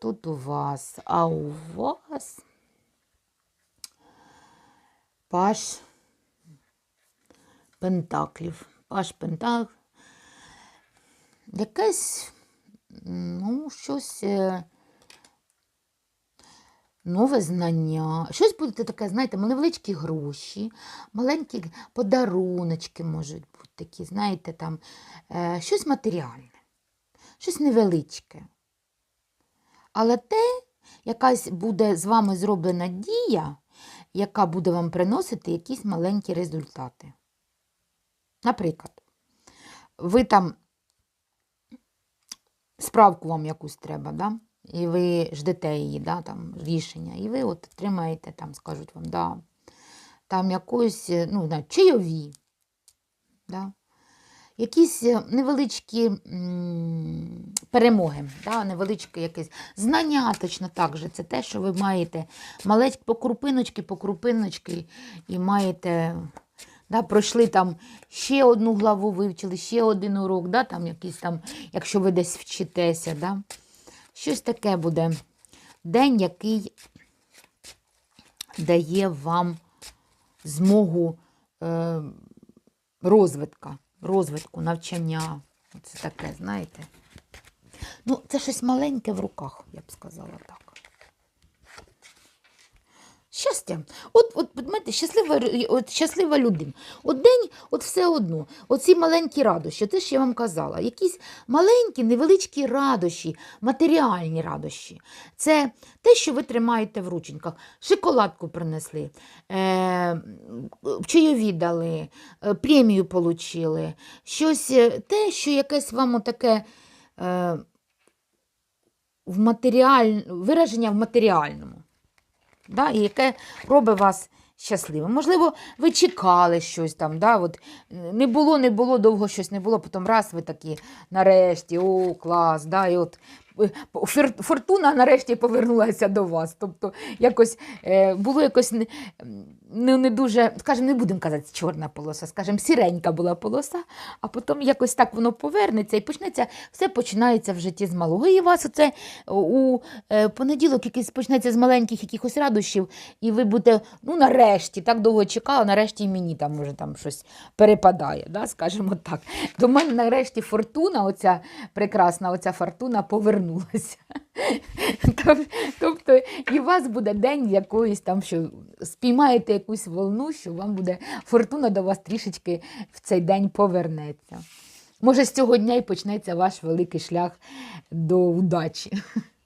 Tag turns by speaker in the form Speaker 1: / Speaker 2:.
Speaker 1: тут у вас? А у вас паш пентаклів. Паш пентаклів. Якесь, ну, щось. е, Нове знання. Щось буде таке, знаєте, невеличкі гроші, маленькі подаруночки можуть бути такі, знаєте, там е, щось матеріальне, щось невеличке. Але те, якась буде з вами зроблена дія, яка буде вам приносити якісь маленькі результати. Наприклад, ви там справку вам якусь треба, да? і ви ждете її, да, там, рішення, і ви от отримаєте, там, скажуть вам, да, там якоїсь, е, ну, не, чайові, да, якісь е, невеличкі м, перемоги, да, невеличке якесь знання точно так же. Це те, що ви маєте маленькі по крупиночки, по крупиночки, і маєте. Да, пройшли там ще одну главу, вивчили, ще один урок, да, там якийсь там, якщо ви десь вчитеся. Да. Щось таке буде. День, який дає вам змогу е, розвитка, розвитку, навчання. Це таке, знаєте. Ну, це щось маленьке в руках, я б сказала так. Щастя. От, от, знаєте, щаслива, от, щаслива людина. От день, от все одно, оці маленькі радощі, те, що я вам казала, якісь маленькі, невеличкі радощі, матеріальні радощі. Це те, що ви тримаєте в рученьках. Шоколадку принесли, е, чайові дали, е, премію отримали, щось, е, те, що якесь вам таке е, в матеріаль... вираження в матеріальному да, і яке робить вас щасливим. Можливо, ви чекали щось там, да, от, не було, не було, довго щось не було, потім раз ви такі нарешті, о, клас, да, і от фортуна нарешті повернулася до вас. Тобто якось е, було якось не, не, дуже, скажімо, не будемо казати чорна полоса, скажімо, сіренька була полоса, а потім якось так воно повернеться і почнеться, все починається в житті з малого. І вас оце у е, понеділок якийсь почнеться з маленьких якихось радощів, і ви будете, ну нарешті, так довго чекала, нарешті і мені там може там щось перепадає, да, скажімо так. До мене нарешті фортуна, оця прекрасна оця фортуна повернулася. Тоб- Тобто і у вас буде день якоїсь там, що спіймаєте якусь волну, що вам буде фортуна до вас трішечки в цей день повернеться. Може, з цього дня і почнеться ваш великий шлях до удачі.